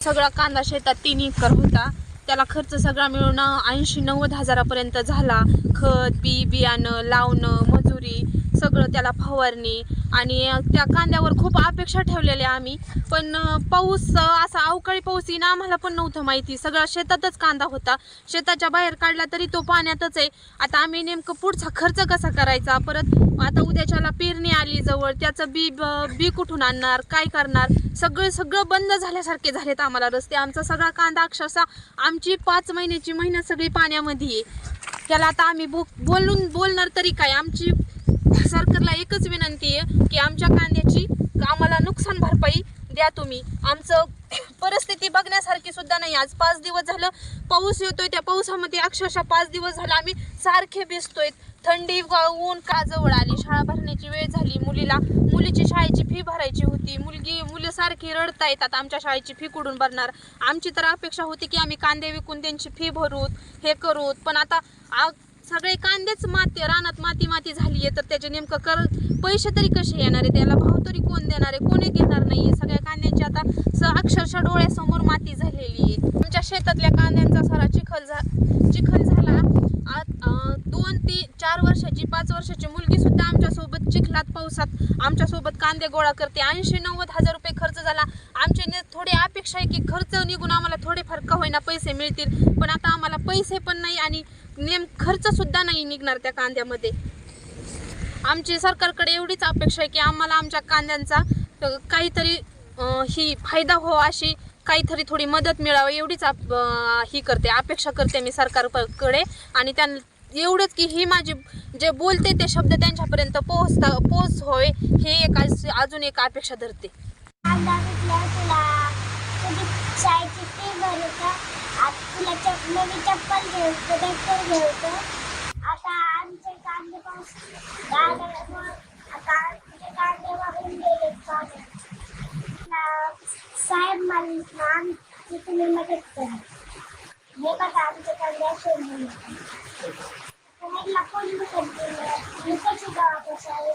सगळा कांदा शेतात तीन एकर होता. त्याला खर्च सगळा मिळून ऐंशी नव्वद हजारापर्यंत झाला. खत बी बियाणं लावणं मजुरी सगळं त्याला फवारणी आणि त्या कांद्यावर खूप अपेक्षा ठेवलेल्या आम्ही. पण पाऊस असा अवकाळी पाऊस येईन आम्हाला पण नव्हतं माहिती. सगळा शेतातच कांदा होता. शेताच्या बाहेर काढला तरी तो पाण्यातच आहे. आता आम्ही नेमकं पुढचा खर्च कसा करायचा? परत आता उद्याच्याला पेरणी आली जवळ. त्याचं बी ब- बी कुठून आणणार? काय करणार? सगळं सगळं बंद झाल्यासारखे झालेत आम्हाला रस्ते. आमचा सगळा कांदा अक्षरशः आमची पाच महिन्याची महिना सगळी पाण्यामध्ये आहे. त्याला आता आम्ही बो बोलून बोलणार तरी काय? आमची सरकारला एकच विनंती आहे की आमच्या कांद्याची आम्हाला नुकसान भरपाई द्या तुम्ही. आमचं परिस्थिती बघण्यासारखी सुद्धा नाही. आज पाच दिवस झालं पाऊस येतोय त्या पावसामध्ये अक्षरशः पाच दिवस झालं आम्ही सारखे भिजतोय. थंडी ऊन का जवळ आली? शाळा भरण्याची वेळ झाली मुलीला. मुलीची शाळेची फी भरायची होती. मुलगी मुलं सारखी रडता येतात आमच्या शाळेची फी कुठून भरणार? आमची तर अपेक्षा होती की आम्ही कांदे विकून त्यांची फी भरूत हे करूत. पण आता सगळे कांदेच माती रानात माती माती झाली आहे तर त्याचे नेमकं कर पैसे तरी कसे येणार आहे? त्याला भाव तरी कोण देणार आहे? कोणी घेणार नाही आहे सगळ्या कांद्यांची आता स अक्षरशः डोळ्यासमोर माती झालेली आहे. तुमच्या शेतातल्या कांद्यांचा सारा चिखल झा चिखल झाला. आ- दोन ती चार वर्षाची पाच वर्षाची मुलगी सुद्धा आमच्यासोबत चिखलात पावसात आमच्यासोबत कांदे गोळा करते. ऐंशी नव्वद हजार रुपये खर्च झाला. आमचे थोडी अपेक्षा आहे की खर्च निघून आम्हाला थोडेफार का होईना पैसे मिळतील. पण आता आम्हाला पैसे पण नाही आणि नेम खर्च सुद्धा नाही निघणार त्या कांद्यामध्ये. आमची सरकारकडे एवढीच अपेक्षा आहे की आम्हाला आमच्या कांद्यांचा काहीतरी ही फायदा हो अशी काहीतरी थोडी मदत मिळावी एवढीच ही करते अपेक्षा करते मी सरकारकडे. आणि त्यां एवढंच की ही माझी जे बोलते ते शब्द त्यांच्यापर्यंत पोहोचता पोहोच होय हे एक आज- अजून एक अपेक्षा धरते. कांदा तुला आता चप नवी चप्पल घेऊन ट्रॅक्टर घेऊतो आता आमचे कांदे पाऊस गाड्यावर आता आमचे कांदे वाहून गेले साहेब मला की तुम्ही मदत करा. हे बघा आमचे कांदे असे तुम्ही लपून कोण गेले केलं? मी कशी गावात असावे